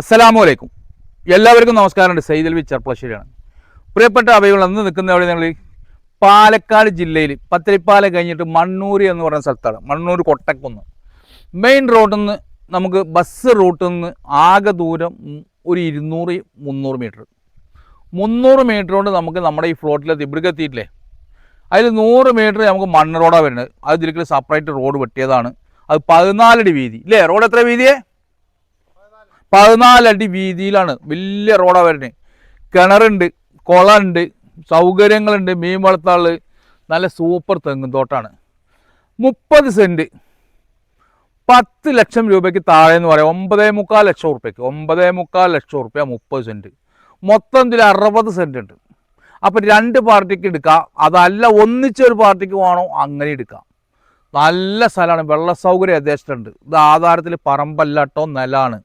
അസ്സലാമു അലൈക്കും. എല്ലാവർക്കും നമസ്കാരമുണ്ട് സൈദൽവി ചെർപ്പളശ്ശേരിയാണ്. പ്രിയപ്പെട്ട അവകൾ അന്ന് നിൽക്കുന്ന അവിടെ ഞങ്ങൾ പാലക്കാട് ജില്ലയിൽ. പത്തിരിപ്പാല കഴിഞ്ഞിട്ട് മണ്ണൂർ എന്ന് പറയുന്ന സ്ഥലത്താണ്. മണ്ണൂർ കൊട്ടക്കുന്ന്. മെയിൻ റോഡിൽ നിന്ന് നമുക്ക് ബസ് റൂട്ടിൽ നിന്ന് ആകെ ദൂരം ഒരു ഇരുന്നൂറ് മുന്നൂറ് മീറ്റർ. മുന്നൂറ് മീറ്റർ കൊണ്ട് നമുക്ക് നമ്മുടെ ഈ ഫ്ലോട്ടിലെത്തി. ഇവിടേക്ക് എത്തിയിട്ടില്ലേ? അതിൽ നൂറ് മീറ്റർ നമുക്ക് മണ്ണ് റോഡാണ് വരുന്നത്. അത് ഇതിലേക്ക് സെപ്പറേറ്റ് റോഡ് വെട്ടിയതാണ്. അത് പതിനാലടി വീതി. ഇല്ലേ? റോഡ് എത്ര വീതിയേ? പതിനാലടി വീതിയിലാണ് വലിയ റോഡാണ് വരുന്നത് കിണറുണ്ട് കുളമുണ്ട് സൗകര്യങ്ങളുണ്ട് മീൻ വളർത്താൾ നല്ല സൂപ്പർ തെങ്ങും തോട്ടാണ്. മുപ്പത് സെന്റ് പത്ത് ലക്ഷം രൂപയ്ക്ക് താഴെ എന്ന് പറയാം ഒമ്പതേ മുക്കാൽ ലക്ഷം ഉറുപ്പ്യക്ക്. ഒമ്പതേ മുക്കാൽ ലക്ഷം ഉറുപ്പ്യ മുപ്പത് സെന്റ് മൊത്തം ഇതിൽ അറുപത് സെന്റ് ഉണ്ട്. അപ്പം രണ്ട് പാർട്ടിക്ക് എടുക്കാം. അതല്ല ഒന്നിച്ചൊരു പാർട്ടിക്ക് വേണോ അങ്ങനെ എടുക്കാം. നല്ല സ്ഥലമാണ്. വെള്ള സൗകര്യം യഥേഷ്ടമുണ്ട്. ഇത് ആധാരത്തിൽ പറമ്പല്ലാട്ടോ നിലാണ്